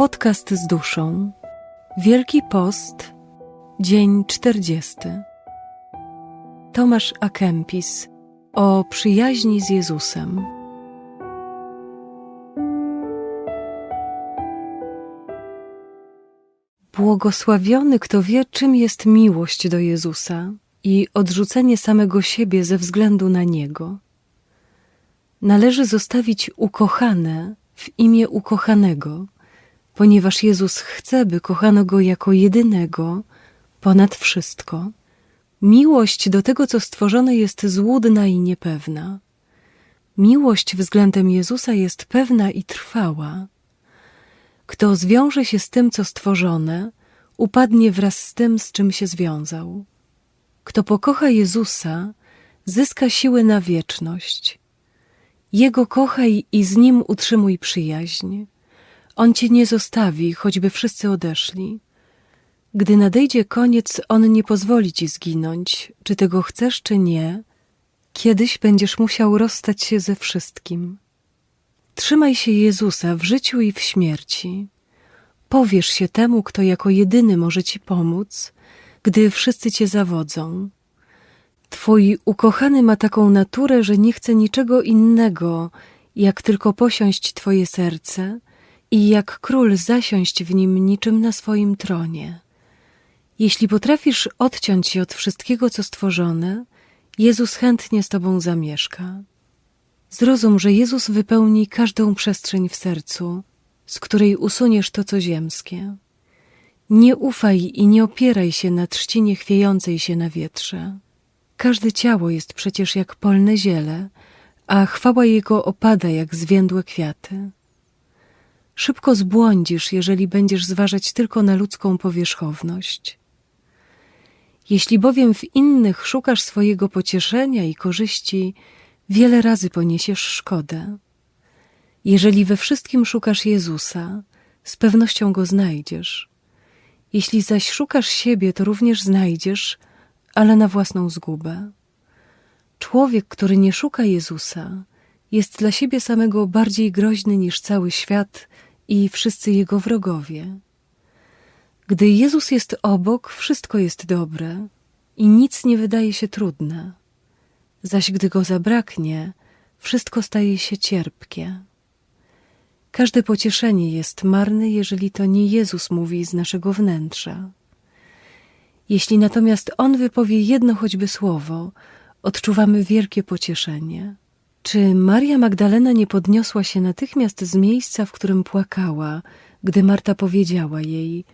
Podcast z duszą. Wielki Post, dzień czterdziesty. Tomasz Akempis o przyjaźni z Jezusem. Błogosławiony, kto wie, czym jest miłość do Jezusa i odrzucenie samego siebie ze względu na Niego. Należy zostawić ukochane w imię ukochanego, ponieważ Jezus chce, by kochano Go jako jedynego, ponad wszystko. Miłość do tego, co stworzone, jest złudna i niepewna. Miłość względem Jezusa jest pewna i trwała. Kto zwiąże się z tym, co stworzone, upadnie wraz z tym, z czym się związał. Kto pokocha Jezusa, zyska siłę na wieczność. Jego kochaj i z nim utrzymuj przyjaźń. On cię nie zostawi, choćby wszyscy odeszli. Gdy nadejdzie koniec, on nie pozwoli ci zginąć, czy tego chcesz, czy nie. Kiedyś będziesz musiał rozstać się ze wszystkim. Trzymaj się Jezusa w życiu i w śmierci. Powiesz się temu, kto jako jedyny może ci pomóc, gdy wszyscy cię zawodzą. Twój ukochany ma taką naturę, że nie chce niczego innego, jak tylko posiąść twoje serce i jak król zasiąść w nim niczym na swoim tronie. Jeśli potrafisz odciąć się od wszystkiego, co stworzone, Jezus chętnie z tobą zamieszka. Zrozum, że Jezus wypełni każdą przestrzeń w sercu, z której usuniesz to, co ziemskie. Nie ufaj i nie opieraj się na trzcinie chwiejącej się na wietrze. Każde ciało jest przecież jak polne ziele, a chwała jego opada jak zwiędłe kwiaty. Szybko zbłądzisz, jeżeli będziesz zważać tylko na ludzką powierzchowność. Jeśli bowiem w innych szukasz swojego pocieszenia i korzyści, wiele razy poniesiesz szkodę. Jeżeli we wszystkim szukasz Jezusa, z pewnością go znajdziesz. Jeśli zaś szukasz siebie, to również znajdziesz, ale na własną zgubę. Człowiek, który nie szuka Jezusa, jest dla siebie samego bardziej groźny niż cały świat i wszyscy jego wrogowie. Gdy Jezus jest obok, wszystko jest dobre i nic nie wydaje się trudne. Zaś gdy go zabraknie, wszystko staje się cierpkie. Każde pocieszenie jest marne, jeżeli to nie Jezus mówi z naszego wnętrza. Jeśli natomiast On wypowie jedno choćby słowo, odczuwamy wielkie pocieszenie. Czy Maria Magdalena nie podniosła się natychmiast z miejsca, w którym płakała, gdy Marta powiedziała jej: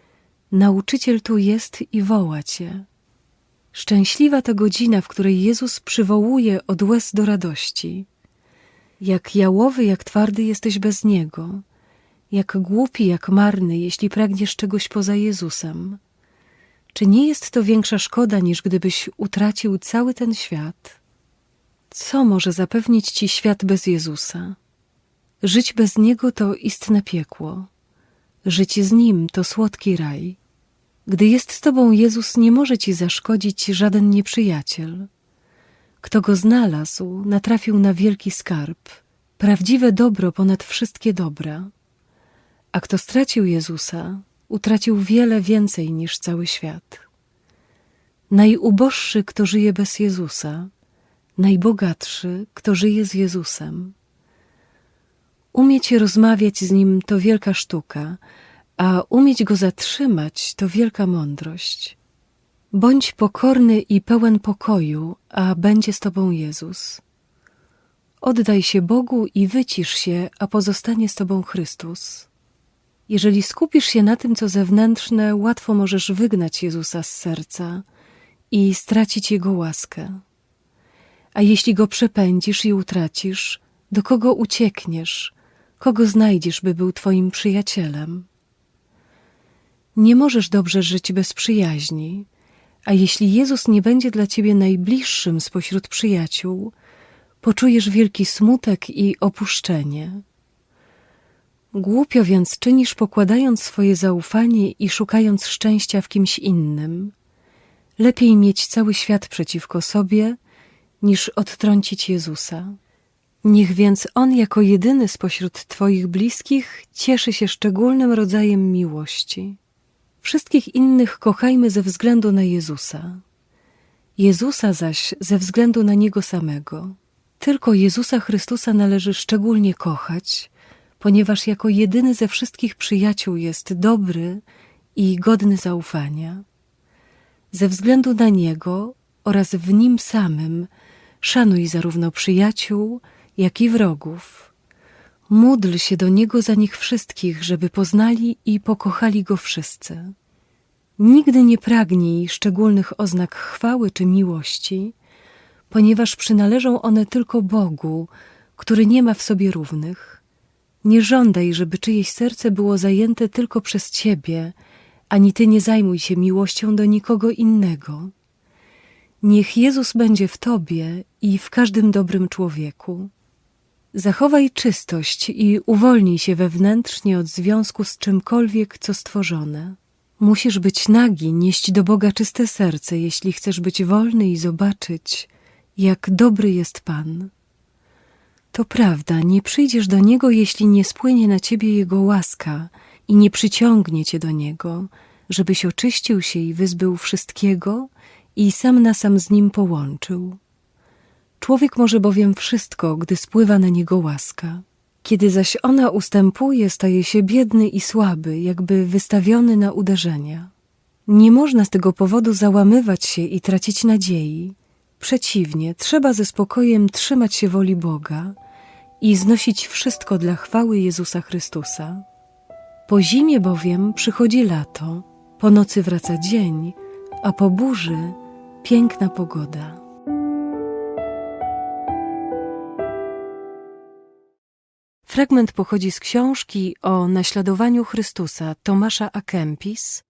Nauczyciel tu jest i woła cię? Szczęśliwa ta godzina, w której Jezus przywołuje od łez do radości. Jak jałowy, jak twardy jesteś bez Niego, jak głupi, jak marny, jeśli pragniesz czegoś poza Jezusem. Czy nie jest to większa szkoda, niż gdybyś utracił cały ten świat? Co może zapewnić ci świat bez Jezusa? Żyć bez Niego to istne piekło. Żyć z Nim to słodki raj. Gdy jest z Tobą Jezus, nie może Ci zaszkodzić żaden nieprzyjaciel. Kto Go znalazł, natrafił na wielki skarb, prawdziwe dobro ponad wszystkie dobra. A kto stracił Jezusa, utracił wiele więcej niż cały świat. Najuboższy, kto żyje bez Jezusa, najbogatszy, kto żyje z Jezusem. Umieć rozmawiać z Nim to wielka sztuka, a umieć Go zatrzymać to wielka mądrość. Bądź pokorny i pełen pokoju, a będzie z Tobą Jezus. Oddaj się Bogu i wycisz się, a pozostanie z Tobą Chrystus. Jeżeli skupisz się na tym, co zewnętrzne, łatwo możesz wygnać Jezusa z serca i stracić Jego łaskę. A jeśli Go przepędzisz i utracisz, do kogo uciekniesz, kogo znajdziesz, by był Twoim przyjacielem? Nie możesz dobrze żyć bez przyjaźni, a jeśli Jezus nie będzie dla Ciebie najbliższym spośród przyjaciół, poczujesz wielki smutek i opuszczenie. Głupio więc czynisz, pokładając swoje zaufanie i szukając szczęścia w kimś innym. Lepiej mieć cały świat przeciwko sobie, niż odtrącić Jezusa. Niech więc on jako jedyny spośród Twoich bliskich cieszy się szczególnym rodzajem miłości. Wszystkich innych kochajmy ze względu na Jezusa. Jezusa zaś ze względu na Niego samego. Tylko Jezusa Chrystusa należy szczególnie kochać, ponieważ jako jedyny ze wszystkich przyjaciół jest dobry i godny zaufania. Ze względu na Niego oraz w Nim samym szanuj zarówno przyjaciół, jak i wrogów. Módl się do Niego za nich wszystkich, żeby poznali i pokochali Go wszyscy. Nigdy nie pragnij szczególnych oznak chwały czy miłości, ponieważ przynależą one tylko Bogu, który nie ma w sobie równych. Nie żądaj, żeby czyjeś serce było zajęte tylko przez Ciebie, ani Ty nie zajmuj się miłością do nikogo innego. Niech Jezus będzie w Tobie i w każdym dobrym człowieku. Zachowaj czystość i uwolnij się wewnętrznie od związku z czymkolwiek, co stworzone. Musisz być nagi, nieść do Boga czyste serce, jeśli chcesz być wolny i zobaczyć, jak dobry jest Pan. To prawda, nie przyjdziesz do Niego, jeśli nie spłynie na Ciebie Jego łaska i nie przyciągnie Cię do Niego, żebyś oczyścił się i wyzbył wszystkiego i sam na sam z Nim połączył. Człowiek może bowiem wszystko, gdy spływa na niego łaska. Kiedy zaś ona ustępuje, staje się biedny i słaby, jakby wystawiony na uderzenia. Nie można z tego powodu załamywać się i tracić nadziei. Przeciwnie, trzeba ze spokojem trzymać się woli Boga i znosić wszystko dla chwały Jezusa Chrystusa. Po zimie bowiem przychodzi lato, po nocy wraca dzień, a po burzy piękna pogoda. Fragment pochodzi z książki o naśladowaniu Chrystusa Tomasza A. Kempis,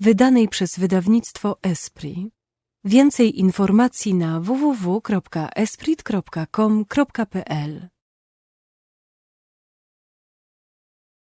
wydanej przez wydawnictwo Esprit. Więcej informacji na www.esprit.com.pl